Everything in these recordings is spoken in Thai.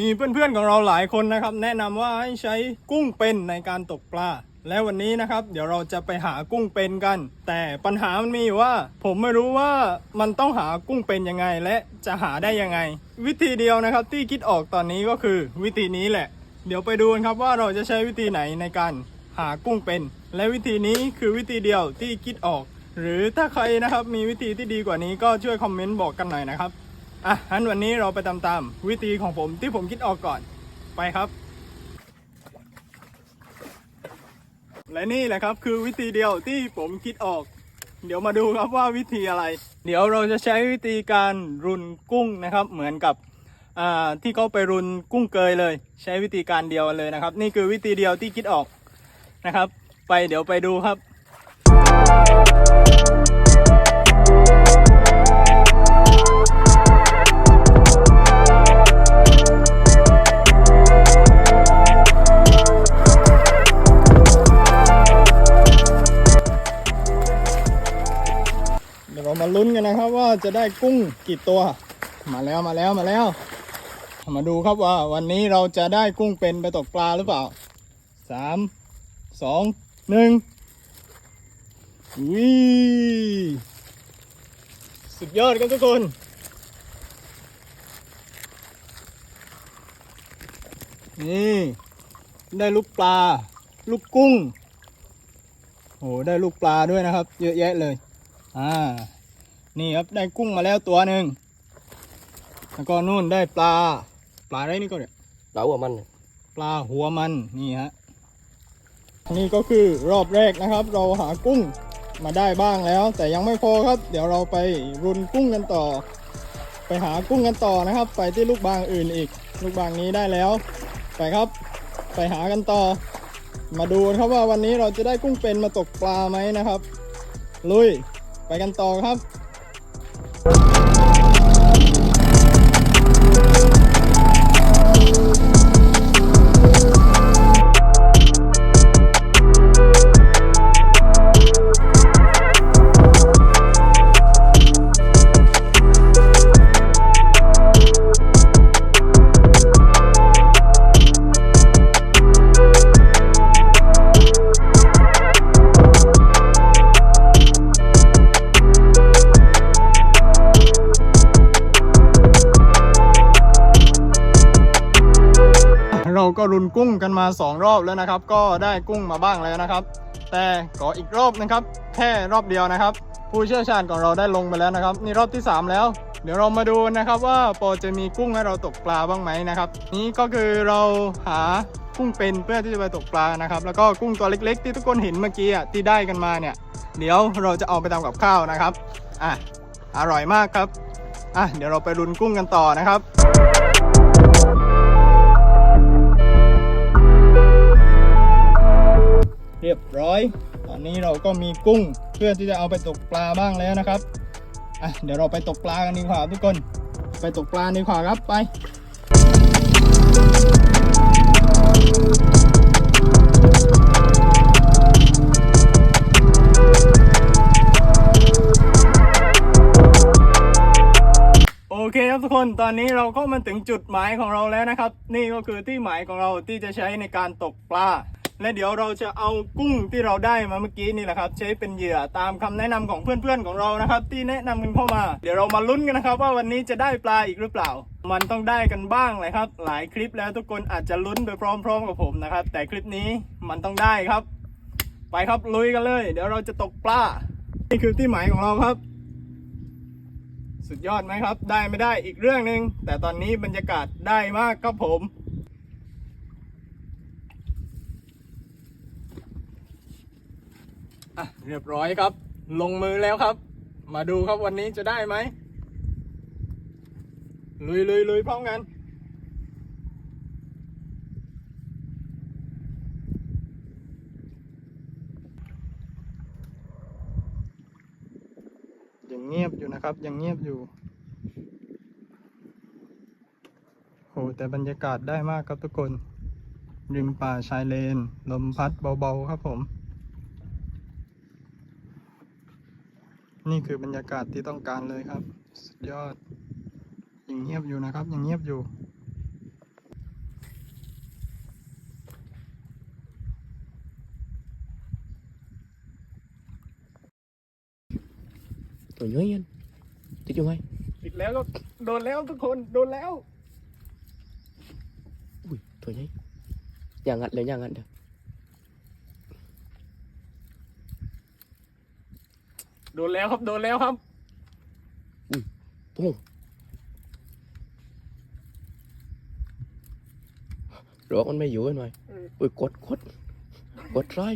มีเพื่อนๆของเราหลายคนนะครับ แนะนำว่าให้ใช้กุ้งเป็นในการตกปลา และวันนี้นะครับ เดี๋ยวเราจะไปหากุ้งเป็นกัน แต่ปัญหามันมีว่า ผมไม่รู้ว่ามันต้องหากุ้งเป็นยังไง และจะหาได้ยังไง วิธีเดียวนะครับที่คิดออกตอนนี้ก็คือวิธีนี้แหละ เดี๋ยวไปดูกันครับว่าเราจะใช้วิธีไหนในการหากุ้งเป็น และวิธีนี้คือวิธีเดียวที่คิดออก หรือถ้าใครนะครับมีวิธีที่ดีกว่านี้ก็ช่วยคอมเมนต์บอกกันหน่อยนะครับ อะงั้นวันนี้เราไปตามๆวิธีของผมที่ผมคิดออกก่อนไปครับ และนี่แหละครับคือวิธีเดียวที่ผมคิดออก เดี๋ยวมาดูครับว่าวิธีอะไร เดี๋ยวเราจะใช้วิธีการรุนกุ้งนะครับ เหมือนกับอ่าที่เขาไปรุนกุ้งเกยเลย ใช้วิธีการเดียวเลยนะครับ นี่คือวิธีเดียวที่คิดออกนะครับ ไปเดี๋ยวไปดูครับ ลุ้นกันนะครับว่าจะได้กุ้งกี่ตัว มาแล้วมาแล้วมาแล้ว มาดูครับว่าวันนี้เราจะได้กุ้งเป็นไปตกปลาหรือเปล่าสามสองหนึ่งวิสุดยอดครับทุกคนนี่ได้ลูกปลา ลูกกุ้งโอ้ได้ลูกปลาด้วยนะครับ เยอะแยะเลย อ่า นี่ครับได้กุ้งมาแล้วตัวหนึ่งแล้วก็นู่นได้ปลา ปลาอะไรนี่ก็เนี่ย đậu vào manh ปลาหัวมันนี่ฮะนี่ก็คือรอบแรกนะครับ เราหากุ้งมาได้บ้างแล้ว แต่ยังไม่พอครับ เดี๋ยวเราไปรุนกุ้งกันต่อ ไปหากุ้งกันต่อนะครับ ไปที่ลูกบางอื่นอีก ลูกบางนี้ได้แล้ว ไปครับ ไปหากันต่อ มาดูกันครับว่าวันนี้เราจะได้กุ้งเป็นมาตกปลาไหมนะครับ ลุย ไปกันต่อครับ กุ้งกันมา 2 รอบแล้วนะครับ ก็ได้กุ้งมาบ้างแล้วนะครับ แต่ขออีกรอบนะครับ แค่รอบเดียวนะครับ ผู้เชี่ยวชาญของเราได้ลงไปแล้วนะครับนี่รอบที่ 3 แล้ว เดี๋ยวเรามาดูนะครับว่าปอจะมีกุ้งให้เราตกปลาบ้างไหมนะครับ นี่ก็คือเราหากุ้งเป็นเพื่อที่จะไปตกปลานะครับ แล้วก็กุ้งตัวเล็ก ๆ ที่ทุกคนเห็นเมื่อกี้อะที่ได้กันมาเนี่ย เดี๋ยวเราจะเอาไปทำกับข้าวนะครับอะอร่อยมากครับอะเดี๋ยวเราไปรุนกุ้งกันต่อนะครับ เรียบร้อย ตอนนี้เราก็มีกุ้งเพื่อที่จะเอาไปตกปลาบ้างแล้วนะครับอะเดี๋ยวเราไปตกปลากันดีกว่าทุกคน ไปตกปลาดีกว่าครับไปโอเคครับทุกคน ตอนนี้เราก็มาถึงจุดหมายของเราแล้วนะครับ นี่ก็คือที่หมายของเราที่จะใช้ในการตกปลา และเดี๋ยวเราจะเอากุ้งที่เราได้มาเมื่อกี้นี่แหละครับ ใช้เป็นเหยื่อตามคำแนะนำของเพื่อนๆของเรานะครับ ที่แนะนำกันเข้ามา เดี๋ยวเรามาลุ้นกันนะครับ ว่าวันนี้จะได้ปลาอีกหรือเปล่า มันต้องได้กันบ้างเลยครับ หลายคลิปแล้วทุกคนอาจจะลุ้นไปพร้อม ๆ กับผมนะครับ แต่คลิปนี้มันต้องได้ครับ ไปครับลุยกันเลย เดี๋ยวเราจะตกปลานี่คือที่หมายของเราครับ สุดยอดไหมครับ ได้ไม่ได้อีกเรื่องหนึ่งแต่ตอนนี้บรรยากาศได้มากครับผม อะเรียบร้อยครับ ลงมือแล้วครับ มาดูครับวันนี้จะได้ไหมลุยลุยลุยพร้อมกันยังเงียบอยู่นะครับ ยังเงียบอยู่โหแต่บรรยากาศได้มากครับทุกคน ริมป่าชายเลน ลมพัดเบา ๆ ครับผม นี่คือบรรยากาศที่ต้องการเลยครับ สุดยอดยังเงียบอยู่นะครับ ยังเงียบอยู่ ตัวเยอะยันติดอยู่ไหมติดแล้วก็โดนแล้วทุกคนโดนแล้ว อุ้ยตัวใหญ่อย่างงัดเลยอย่างงัดเด้อ โดนแล้วครับโดนแล้วครับปุ้งรอกมันไม่อยู่หน่อยเอออุ้ยกดกดกดซ้าย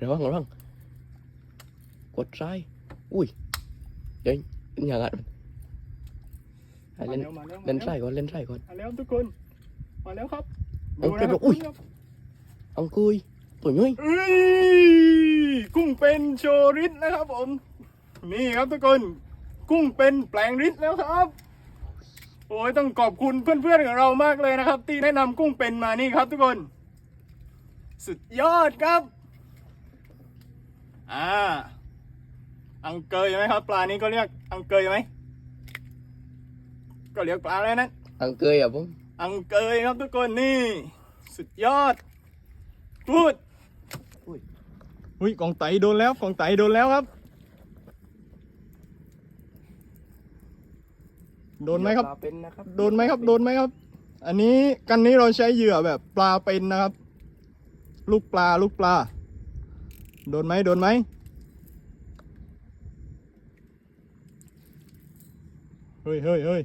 ระวังระวังกดซ้ายอุ้ยเดี๋ยวอย่างงัดมันให้มาเล่นแล้วมาแล้วเล่นซ้ายก่อนเล่นซ้ายก่อนมาแล้วทุกคนมาแล้วครับเอาดูนะครับอุ้ยครับอังกุยตัวย้อยเอ้ยกุ้งเป็นโชว์ฤทธิ์นะครับผม นี่ครับทุกคนกุ้งเป็นแปลงฤทธิ์แล้วครับ โอ้ยต้องขอบคุณเพื่อนๆของเรามากเลยนะครับ ที่แนะนำกุ้งเป็นมานี่ครับทุกคน สุดยอดครับ อ่า อังเกยไหมครับ ปลานี้ก็เรียกอังเกยไหมก็เรียกปลาอะไรนั้นอังเกยอะผมอังเกยครับทุกคนนี่ สุดยอดพูดอุ้ยอุ้ยกองไตโดนแล้วกองไตโดนแล้วครับ โดนไหมครับ ปลาเป็นนะครับโดนไหมครับ โดนไหมครับ อันนี้กันนี้เราใช้เหยื่อแบบปลาเป็นนะครับ ลูกปลาลูกปลา โดนไหมโดนไหมเฮ้ยเฮ้ยเฮ้ย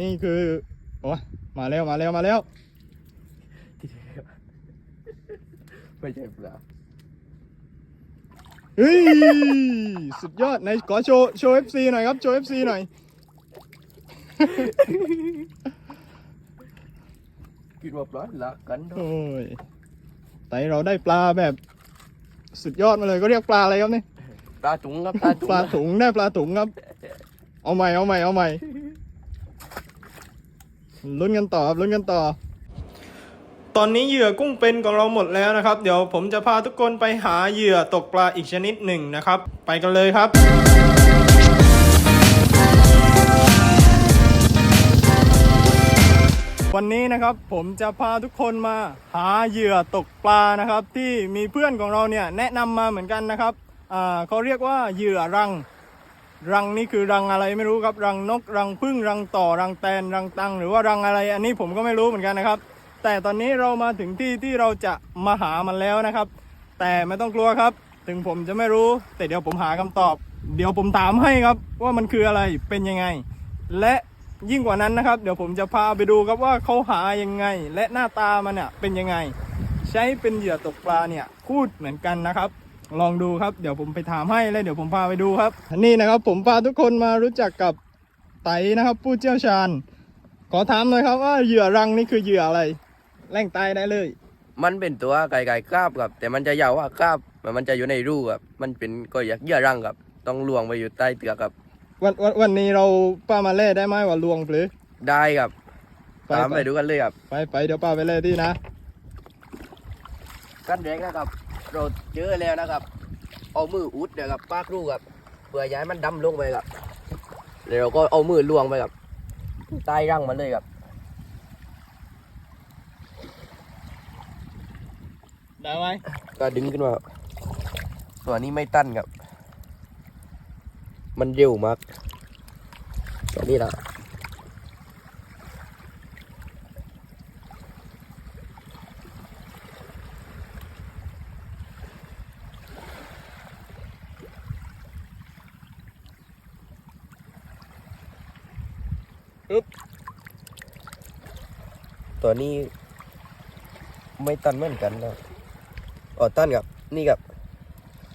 นี่คือโอ้ยมาแล้วมาแล้วมาแล้ว ไม่ใช่ปลา เฮ้ยสุดยอดไหนขอโชว์โชว์เอฟซีหน่อยครับ โชว์เอฟซีหน่อยคิดว่าปลาละกันเนอะโอ้ยแต่เราได้ปลาแบบ สุดยอดมาเลยก็เรียกปลาอะไรครับเนี่ยปลาถุงครับปลาถุงปลาถุงได้ปลาถุงครับ เอาใหม่เอาใหม่เอาใหม่ลุ้นกันต่อครับลุ้นกันต่อ ตอนนี้เหยื่อกุ้งเป็นของเราหมดแล้วนะครับ เดี๋ยวผมจะพาทุกคนไปหาเหยื่อตกปลาอีกชนิดหนึ่งนะครับ ไปกันเลยครับ วันนี้นะครับผมจะพาทุกคนมาหาเหยื่อตกปลานะครับ ที่มีเพื่อนของเราเนี่ยแนะนำมาเหมือนกันนะครับอ่าเขาเรียกว่าเหยื่อรัง รังนี่คือรังอะไรไม่รู้ครับรังนกรังผึ้งรังต่อรังแตนรังตัง หรือว่ารังอะไร อันนี้ผมก็ไม่รู้เหมือนกันนะครับ แต่ตอนนี้เรามาถึงที่ที่เราจะมาหามันแล้วนะครับ แต่ไม่ต้องกลัวครับ ถึงผมจะไม่รู้ แต่เดี๋ยวผมหาคำตอบ เดี๋ยวผมถามให้ครับ ว่ามันคืออะไรเป็นยังไง และยิ่งกว่านั้นนะครับ เดี๋ยวผมจะพาไปดูครับว่าเขาหายังไง และหน้าตามันเนี่ยเป็นยังไง ใช้เป็นเหยื่อตกปลาเนี่ยคูดเหมือนกันนะครับ ลองดูครับเดี๋ยวผมไปถามให้แล้วเดี๋ยวผมพาไปดูครับ นี่นะครับ ผมพาทุกคนมารู้จักกับไตนะครับ ผู้เชี่ยวชาญ ขอถามหน่อยครับว่าเหยื่อรังนี่คือเหยื่ออะไร แร่งตายได้เลย มันเป็นตัวไก่ไก่คราบครับ แต่มันจะยาวกว่าคราบมันจะอยู่ในรูครับ มันเป็นก็อยากเยื่อรังครับ ต้องลวงไปอยู่ใต้เตือกครับ วันวันวันนี้เราป้ามาเล่ได้ไหมว่าลวงหรือได้ครับไปตามไปไปดูกันเลยครับ ไปไปเดี๋ยวป้าไปเล่ที่นะขั้นแรกนะครับ เราเจอแล้วนะครับ เอามืออุดเดี๋ยวครับปากรูครับเพื่อย้ายมันดำลงไปครับแล้วเราก็เอามือลวงไปครับใต้รังมันเลยครับ ได้ไหมก็ดึงขึ้นมาตัวนี้ไม่ตั้นครับ มันเร็วมากตัวนี้ละตัวนี้ไม่ตันเหมือนกันนะ อ๋อตั้นครับ นี่ครับ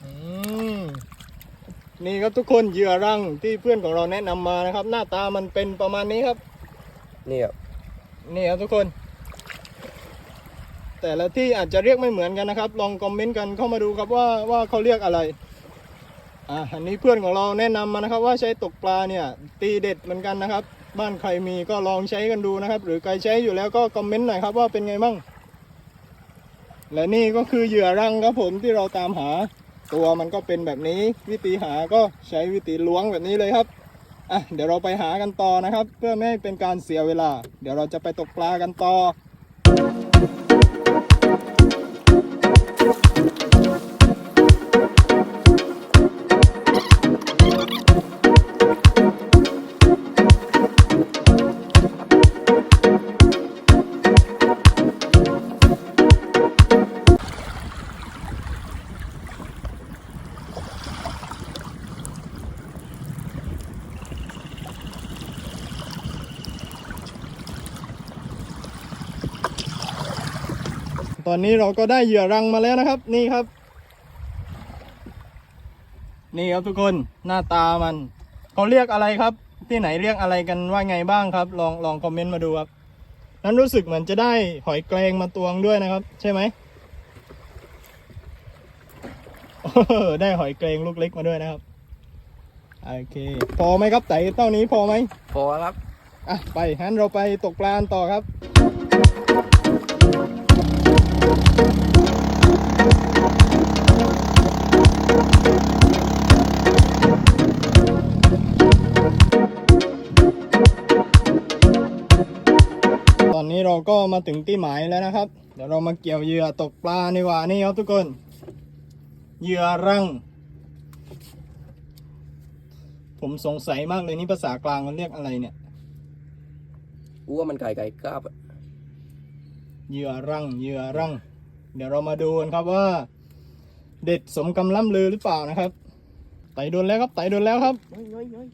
อืมนี่ครับทุกคนเหยื่อรังที่เพื่อนของเราแนะนำมานะครับ หน้าตามันเป็นประมาณนี้ครับ นี่ครับนี่ครับทุกคน แต่ละที่อาจจะเรียกไม่เหมือนกันนะครับ ลองคอมเมนต์กันเข้ามาดูครับว่าว่าเขาเรียกอะไรอ่าอันนี้เพื่อนของเราแนะนำมานะครับ ว่าใช้ตกปลาเนี่ย ตีเด็ดเหมือนกันนะครับ บ้านใครมีก็ลองใช้กันดูนะครับ หรือใครใช้อยู่แล้วก็คอมเมนต์หน่อยครับว่าเป็นไงบ้าง และนี่ก็คือเหยื่อรังครับผมที่เราตามหา ตัวมันก็เป็นแบบนี้ วิธีหาก็ใช้วิธีล้วงแบบนี้เลยครับอะเดี๋ยวเราไปหากันต่อนะครับ เพื่อไม่ให้เป็นการเสียเวลา เดี๋ยวเราจะไปตกปลากันต่อ ตอนนี้เราก็ได้เหยื่อรังมาแล้วนะครับ นี่ครับ นี่ครับทุกคนหน้าตามันเขาเรียกอะไรครับ ที่ไหนเรียกอะไรกันว่าไงบ้างครับ ลองลองคอมเมนต์มาดูครับนั้นรู้สึกเหมือนจะได้หอยแกลงมาตวงด้วยนะครับ ใช่ไหมโอ้โหได้หอยแกลงลูกเล็กมาด้วยนะครับโอเค พอไหมครับไต่เต้านี้พอไหมพอครับ อะ ไปงั้นเราไปตกปลากันต่อครับ ก็มาถึงที่หมายแล้วนะครับ เดี๋ยวเรามาเกี่ยวเหยื่อตกปลาดีกว่านี่ครับทุกคน เหยื่อรัง ผมสงสัยมากเลยนี่ภาษากลางมันเรียกอะไรเนี่ยอ้วมันไก่ไก่กราบอะเหยื่อรัง เหยื่อรัง เดี๋ยวเรามาดูกันครับว่า เด็ดสมกำล่ำลือหรือเปล่านะครับ ไต่โดนแล้วครับ ไต่โดนแล้วครับน้อยน้อยน้อย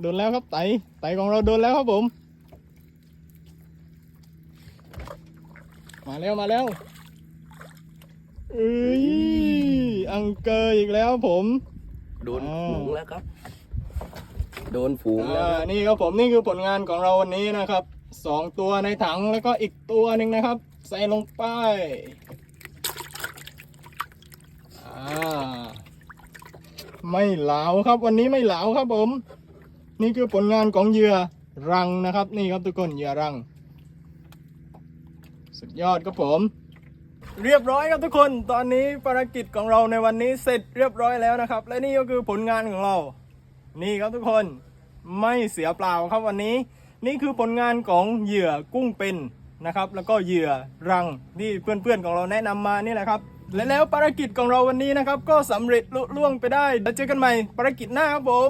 โดนแล้วครับไต่ไต่ของเราโดนแล้วครับผม มาแล้วมาแล้วเอ้ยอังเกอร์อีกแล้วผม โดนอ่าฝูงแล้วครับ โดนฝูงแล้วอ่าครับนี่ครับผมนี่คือผลงานของเราวันนี้นะครับสองตัวในถังแล้วก็อีกตัวหนึ่งนะครับ ใส่ลงไปอ่าไม่เหลาครับวันนี้ไม่เหลาครับผม นี่คือผลงานของเหยื่อรังนะครับ นี่ครับทุกคนเหยื่อรัง สุดยอดครับผม เรียบร้อยครับทุกคน ตอนนี้ภารกิจของเราในวันนี้เสร็จเรียบร้อยแล้วนะครับ และนี่ก็คือผลงานของเรา นี่ครับทุกคนไม่เสียเปล่าครับวันนี้ นี่คือผลงานของเหยื่อกุ้งเป็นนะครับ แล้วก็เหยื่อรังที่เพื่อนๆของเราแนะนำมานี่แหละครับและแล้วภารกิจของเราวันนี้นะครับ ก็สำเร็จลุล่วงไปได้แล้วเจอกันใหม่ภารกิจหน้าครับผม